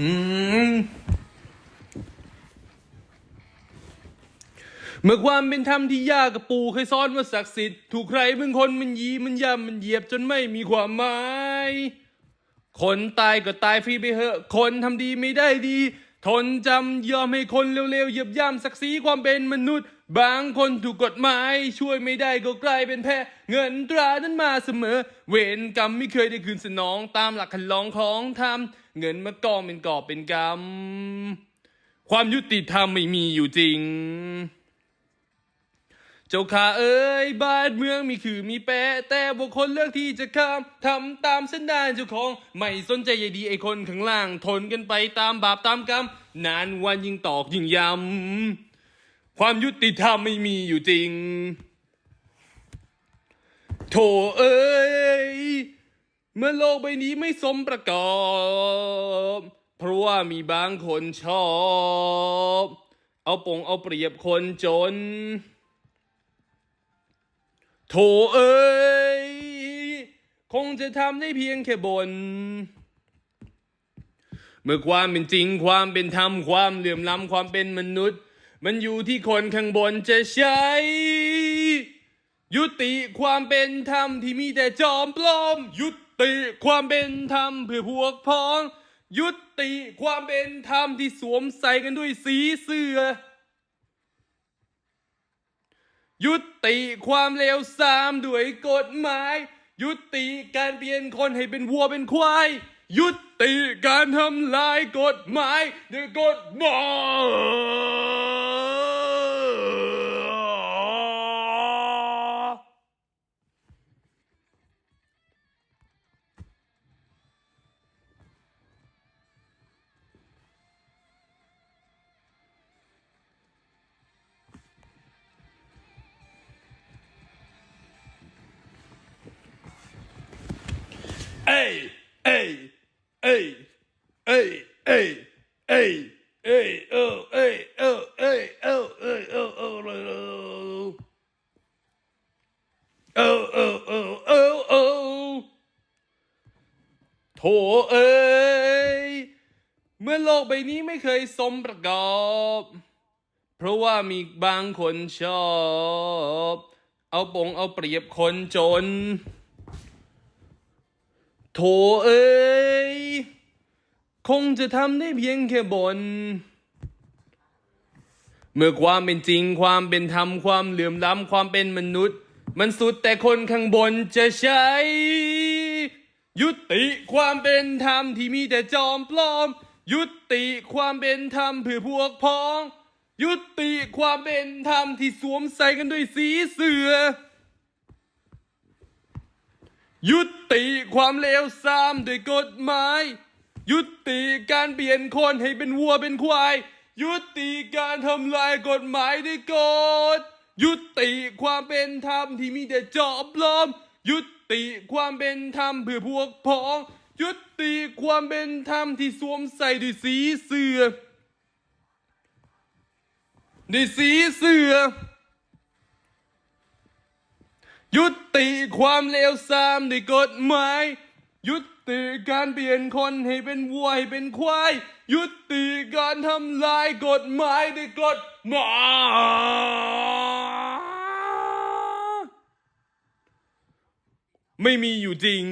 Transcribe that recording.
อืมเมื่อความเป็นธรรมที่ยากกับปู่เคยซ่อนว่าศักดิ์สิทธิ์ถูกใครบางคนมันยีมันย่ำมันเหยียบจนไม่มีความหมาย คนตายก็ตายฟรีไปเหอะ คนทำดีไม่ได้ดี ทนจำยอมให้คนเร็วๆเหยียบย่ำศักดิ์ศรีความเป็นมนุษย์ บางคนถูกกฎหมาย ช่วยไม่ได้ก็กลายเป็นแพ้เงินตรานั้นมาเสมอ เวรกรรมไม่เคยได้คืนสนองตามหลักคันลองของธรรมเงินมากองเป็นกอบเป็นกรรม ความยุติธรรมไม่มีอยู่จริง เจ้าข้าเอ้ยบ้านเมืองมีคือมีแปะแต่บุคคลเลือกที่จะข้ามทำตามเสันดานเจ้าของไม่สนใจใยดีไอคนข้างล่างทนกันไปตามบาปตามกรรม นานวันยิ่งตอกยิ่งยำ ความยุติธรรมไม่มีอยู่จริง โถเอ้ยเมื่อโลกใบนี้ไม่สมประกอบ เพราะว่ามีบางคนชอบ เอาปงเอาเปรียบคนจน โถเอ้ย คงจะทำได้เพียงแค่บน เมื่อความเป็นจริงความเป็นธรรมความเหลื่อมล้ำความเป็นมนุษย์ มันอยู่ที่คนข้างบนจะใช้ ยุติความเป็นธรรมที่มีแต่จอมปลอม ยุติความเป็นธรรมเพื่อพวกพ้อง ยุติความเป็นธรรมที่สวมใส่กันด้วยสีเสื้อ ยุติความเลวทรามด้วยกฎหมาย ยุติการเปลี่ยนคนให้เป็นวัวเป็นควาย ยุติการทำลายกฎหมายด้วยกฎหมาย เออเออเออเออเออเออเออโถเอ้ย เมื่อโลกใบนี้ไม่เคยสมประกอบ เพราะว่ามีบางคนชอบ เอาปงเอาเปรียบคนจน ถเอ้ย คงจะทำได้เพียงแค่บน เมื่อความเป็นจริงความเป็นธรรมความเหลื่อมล้ำความเป็นมนุษย์ มันสุดแต่คนข้างบนจะใช้ ยุติความเป็นธรรมที่มีแต่จอมปลอม ยุติความเป็นธรรมเพื่อพวกพ้อง ยุติความเป็นธรรมที่สวมใส่กันด้วยสีเสือ ยุติความเลวทรามด้วยกฎหมาย ยุติการเปลี่ยนคนให้เป็นวัวเป็นควาย ยุติการทำลายกฎหมายด้วยกฎยุติความเป็นธรรมที่มีแต่จอบปลอม ยุติความเป็นธรรมเพื่อพวกพ้อง ยุติความเป็นธรรมที่สวมใส่ด้วยสีเสือด้วยสีเสือ ยุติความเลวทรามในกฎหมาย ยุติการเปลี่ยนคนให้เป็นวัวให้เป็นควาย ยุติการทำลายกฎหมายในกฎหมายไม่มีอยู่จริง